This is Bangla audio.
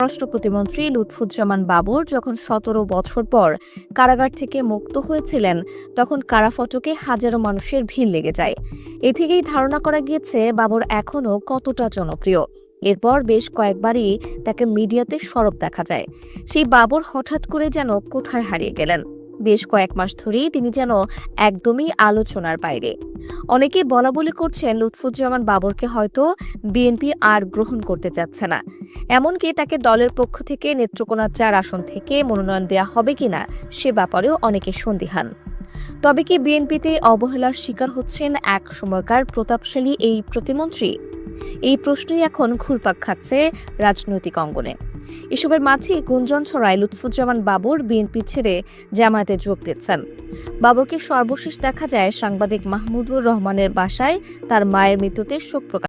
পররাষ্ট্র প্রতিমন্ত্রী লুৎফুজ্জামান বাবর যখন সতেরো বছর পর কারাগার থেকে মুক্ত হয়েছিলেন, তখন কারাফটকে হাজারো মানুষের ভিড় লেগে যায়। এ থেকেই ধারণা করা গিয়েছে বাবর এখনও কতটা জনপ্রিয়। এরপর বেশ কয়েকবারই তাকে মিডিয়াতে সরব দেখা যায়। সেই বাবর হঠাৎ করে যেন কোথায় হারিয়ে গেলেন। বেশ কয়েক মাস ধরেই তিনি যেন একদমই আলোচনার বাইরে। অনেকে বলা বলি করছেন, লুৎফুজ্জামান বাবরকে হয়তো বিএনপি আর গ্রহণ করতে চাচ্ছে না। এমনকি তাকে দলের পক্ষ থেকে নেত্রকোনা চার আসন থেকে মনোনয়ন দেওয়া হবে কিনা, সে ব্যাপারেও অনেকে সন্দিহান। তবে কি বিএনপিতে অবহেলার শিকার হচ্ছেন এক সময়কার প্রতাপশালী এই প্রতিমন্ত্রী? এই প্রশ্নই এখন ঘুরপাক খাচ্ছে রাজনৈতিক অঙ্গনে। এসবের মাঝে গুঞ্জন ছড়ায় লুৎফুজ্জামান বাবর বিএনপি ছেড়ে জামায়াতে যোগ দিচ্ছেন। বাবরকে সর্বশেষ দেখা যায় সাংবাদিক মাহমুদুর রহমানের বাসায়। তার মায়ের মৃত্যুতে শোক প্রকাশ